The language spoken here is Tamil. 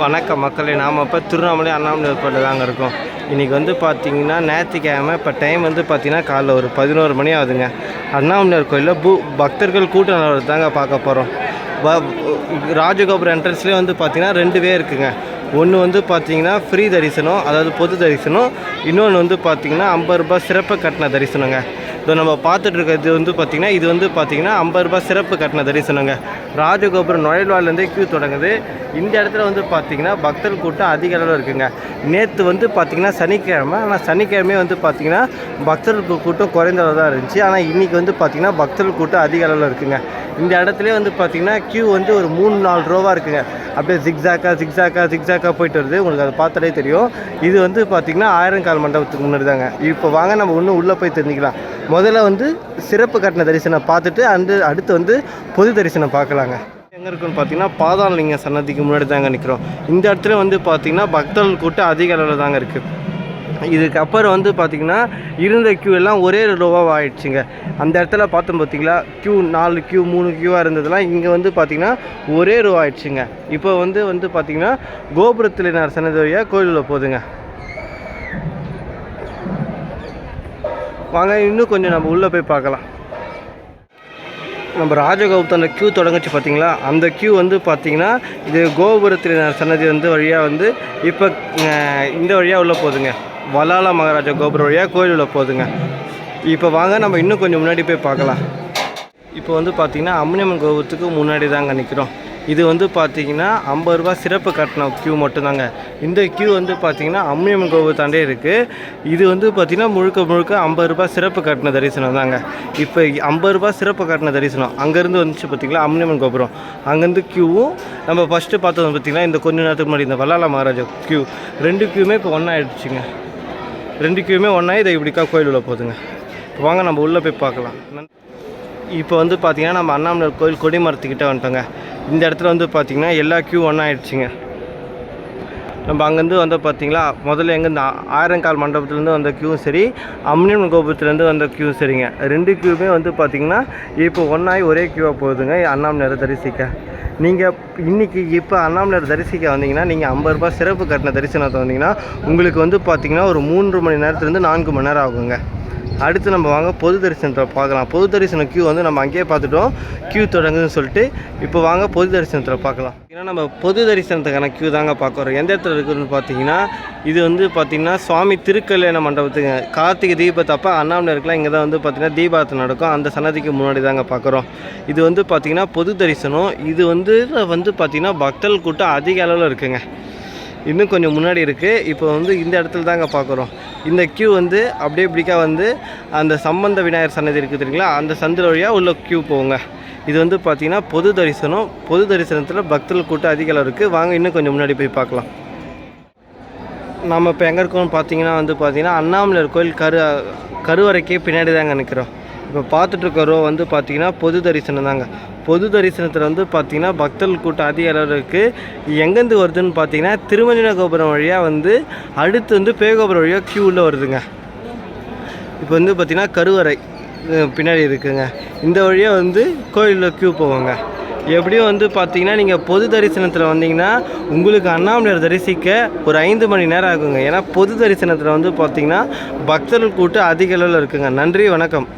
வணக்கம் மக்களே நாம் இப்போ திருவண்ணாமலை அண்ணாமலையார் கோயிலில் தாங்க இருக்கோம். இன்றைக்கி வந்து பார்த்தீங்கன்னா ஞாயிற்றுக்கிழமை இப்போ டைம் வந்து பார்த்திங்கன்னா காலைல ஒரு பதினோரு மணி ஆகுதுங்க. அண்ணாமலையார் கோயிலில் பூ பக்தர்கள் கூட்டம் நிலவரத்தை தாங்க பார்க்க போகிறோம் ப ராஜகோபுரம் என்ட்ரன்ஸ்லேயே வந்து பார்த்தீங்கன்னா ரெண்டு பேர் இருக்குங்க. ஒன்று வந்து பார்த்தீங்கன்னா ஃப்ரீ தரிசனம் அதாவது பொது தரிசனம். இன்னொன்று வந்து பார்த்தீங்கன்னா ஐம்பது ரூபாய் சிறப்பு கட்டின தரிசனங்க. இப்போ நம்ம பார்த்துட்டு இருக்கிறது வந்து பார்த்திங்கன்னா இது வந்து பார்த்திங்கன்னா ஐம்பது ரூபாய் சிறப்பு கட்டின தரிசனங்க. ராஜகோபுரம் நுழைவாயிலேருந்தே கியூ தொடங்குது. இந்த இடத்துல வந்து பார்த்திங்கன்னா பக்தர் கூட்டம் அதிக அளவில் இருக்குங்க. நேற்று வந்து பார்த்திங்கன்னா சனிக்கிழமை. ஆனால் சனிக்கிழமையே வந்து பார்த்திங்கன்னா பக்தர்கள் கூட்டம் குறைந்த அளவு தான் இருந்துச்சு. ஆனால் இன்றைக்கி வந்து பார்த்திங்கன்னா பக்தர்கள் கூட்டம் அதிக அளவில் இருக்குங்க. இந்த இடத்துல வந்து பார்த்திங்கன்னா கியூ வந்து ஒரு மூணு நாலு ரூபாவாக இருக்குங்க. அப்படியே ஜிக்ஸாக்கா ஜிக்ஸாக்கா ஜிக்ஸாக்கா போயிட்டு வருது. உங்களுக்கு அதை பார்த்தாலே தெரியும். இது வந்து பார்த்திங்கன்னா ஆயிரங்கால் மண்டபத்துக்கு முன்னாடி தாங்க. இப்போ வாங்க நம்ம இன்னும் உள்ளே போய் தெரிஞ்சுக்கலாம். முதல்ல வந்து சிறப்பு கட்டண தரிசனம் பார்த்துட்டு அந்த அடுத்து வந்து பொது தரிசனம் பார்க்கலாங்க. எங்கே இருக்குன்னு பார்த்தீங்கன்னா பாதாளலிங்க சன்னதிக்கு முன்னாடி தாங்க நிற்கிறோம் இந்த இடத்துல வந்து பார்த்திங்கன்னா பக்தர்கள் கூட்டம் அதிக அளவில் தாங்க இருக்குது இதுக்கப்புறம் வந்து பார்த்திங்கன்னா இருந்த க்யூ எல்லாம் ஒரே ரோவாக ஆயிடுச்சுங்க. அந்த இடத்துல பார்த்தோம் பார்த்திங்களா? க்யூ நாலு க்யூ மூணு க்யூவாக இருந்ததெல்லாம் இங்கே வந்து பார்த்திங்கன்னா ஒரே ரூபா ஆயிடுச்சுங்க. இப்போ வந்து வந்து பார்த்திங்கன்னா கோபுரத்தில் நான் சன்னதி வழியாக கோயிலில் போகுதுங்க. வாங்க இன்னும் கொஞ்சம் நம்ம உள்ளே போய் பார்க்கலாம். நம்ம ராஜகௌதமில் க்யூ தொடங்குச்சு பார்த்தீங்களா அந்த க்யூ வந்து பார்த்திங்கன்னா இது கோபுரத்தில் சன்னதி வந்து வழியாக வந்து இப்போ இந்த வழியாக உள்ளே போகுதுங்க. வலால மகாராஜா கோபுரம் வழியாக கோயில் உள்ளே போகுதுங்க. இப்போ வாங்க நம்ம இன்னும் கொஞ்சம் முன்னாடி போய் பார்க்கலாம். இப்போ வந்து பார்த்திங்கன்னா அம்மனியம்மன் கோபுரத்துக்கு முன்னாடி தாங்க நிற்கிறோம் இது வந்து பார்த்தீங்கன்னா ஐம்பது ரூபா சிறப்பு கட்டணம் க்யூ மட்டும்தாங்க. இந்த க்யூ வந்து பார்த்தீங்கன்னா கோவில் கோபுரத்தாண்டே இருக்குது இது வந்து பார்த்தீங்கன்னா முழுக்க முழுக்க ஐம்பது ரூபா சிறப்பு கட்டண தரிசனம் தாங்க. இப்போ ஐம்பது ரூபா சிறப்பு கட்டண தரிசனம். அங்கேருந்து வந்துச்சு பார்த்தீங்களா? அம்மனியம்மன் கோபுரம். அங்கேருந்து க்யூவும் நம்ம ஃபஸ்ட்டு பார்த்தது பார்த்தீங்கன்னா இந்த கொஞ்ச நேரத்துக்கு முன்னாடி இந்த வல்லால மகாராஜா க்யூ ரெண்டு க்யூமே இப்போ ஒன்றாயிடுச்சுங்க ரெண்டு க்யூமே ஒன்றா இதை இப்படிக்கா கோயில் உள்ள போகுதுங்க. வாங்க நம்ம உள்ளே போய் பார்க்கலாம். நன்- இப்போ வந்து பார்த்தீங்கன்னா நம்ம அண்ணாமலை கோயில் கொடிமரத்துக்கிட்ட வந்துட்டோங்க. இந்த இடத்துல வந்து பார்த்தீங்கன்னா எல்லா க்யூ ஒன்றா ஆயிடுச்சுங்க. நம்ம அங்கேருந்து வந்து பார்த்தீங்களா முதல்ல எங்கேருந்து ஆயிரங்கால் மண்டபத்துலேருந்து வந்த க்யூவும் சரி அம்னியம் கோபுரத்துலேருந்து வந்த க்யூவும் சரிங்க. ரெண்டு க்யூவுமே வந்து பார்த்தீங்கன்னா இப்போ ஒன்றாகி ஒரே க்யூவாக போகுதுங்க அண்ணாமலையாரை தரிசிக்க. நீங்கள் இன்றைக்கி இப்போ அண்ணாமலையார் தரிசிக்க வந்தீங்கன்னா நீங்கள் ஐம்பது ரூபாய் சிறப்பு கட்டண தரிசனத்தை வந்தீங்கன்னா உங்களுக்கு வந்து பார்த்திங்கன்னா ஒரு மூன்று மணி நேரத்துலேருந்து நான்கு மணி நேரம் ஆகுங்க. அடுத்து நம்ம வாங்க பொது தரிசனத்தை பார்க்கலாம். பொது தரிசன கியூ வந்து நம்ம அங்கேயே பார்த்துட்டோம். கியூ தொடங்குதுன்னு சொல்லிட்டு இப்போ வாங்க பொது தரிசனத்தில் பார்க்கலாம். ஏன்னா நம்ம பொது தரிசனத்துக்கான கியூ தாங்க பார்க்குறோம் எந்த இடத்துல இருக்குதுன்னு பார்த்தீங்கன்னா இது வந்து பார்த்திங்கன்னா சுவாமி திருக்கல்யாண மண்டபத்துக்கு. கார்த்திகை தீபத்தப்போ அண்ணாமலையாருக்குலாம் இங்கே தான் வந்து பார்த்திங்கன்னா தீபாரத்தை நடக்கும். அந்த சன்னதிக்கு முன்னாடி தாங்க பார்க்குறோம் இது வந்து பார்த்திங்கன்னா பொது தரிசனம். இது வந்து வந்து பார்த்திங்கன்னா பக்தர்கள் கூட்டம் அதிக அளவில் இருக்குங்க. இன்னும் கொஞ்சம் முன்னாடி இருக்குது இப்போ வந்து இந்த இடத்துல தாங்க பார்க்குறோம் இந்த க்யூ வந்து அப்படியே இப்படிக்கா வந்து அந்த சம்பந்த விநாயகர் சன்னதி இருக்குது தெரியுங்களா? அந்த சந்திர வழியாக உள்ள க்யூ போங்க. இது வந்து பார்த்திங்கன்னா பொது தரிசனம். பொது தரிசனத்தில் பக்தர்கள் கூட்டம் அதிக அளவு இருக்குது வாங்க இன்னும் கொஞ்சம் முன்னாடி போய் பார்க்கலாம். நம்ம இப்போ எங்கே இருக்கோம்னு பார்த்தீங்கன்னா வந்து பார்த்திங்கன்னா அண்ணாமலையார் கோயில் கரு கருவறைக்கே பின்னாடி தாங்க நிற்கிறோம் இப்போ பார்த்துட்ருக்கறோம் வந்து பார்த்தீங்கன்னா பொது தரிசனம் தாங்க. பொது தரிசனத்தில் வந்து பார்த்தீங்கன்னா பக்தர்கள் கூட்டம் அதிக அளவு இருக்குது எங்கேருந்து வருதுன்னு பார்த்தீங்கன்னா திருமஞ்சன கோபுரம் வழியாக வந்து அடுத்து வந்து பேகோபுரம் வழியாக க்யூவில் வருதுங்க. இப்போ வந்து பார்த்தீங்கன்னா கருவறை பின்னாடி இருக்குங்க. இந்த வழியாக வந்து கோயிலில் க்யூ போவாங்க. எப்படியும் வந்து பார்த்தீங்கன்னா நீங்கள் பொது தரிசனத்தில் வந்தீங்கன்னா உங்களுக்கு அண்ணாமலையார் தரிசிக்க ஒரு ஐந்து மணி நேரம் ஆகுங்க. ஏன்னா பொது தரிசனத்தில் வந்து பார்த்தீங்கன்னா பக்தர்கள் கூட்டம் அதிக அளவில் இருக்குங்க. நன்றி வணக்கம்.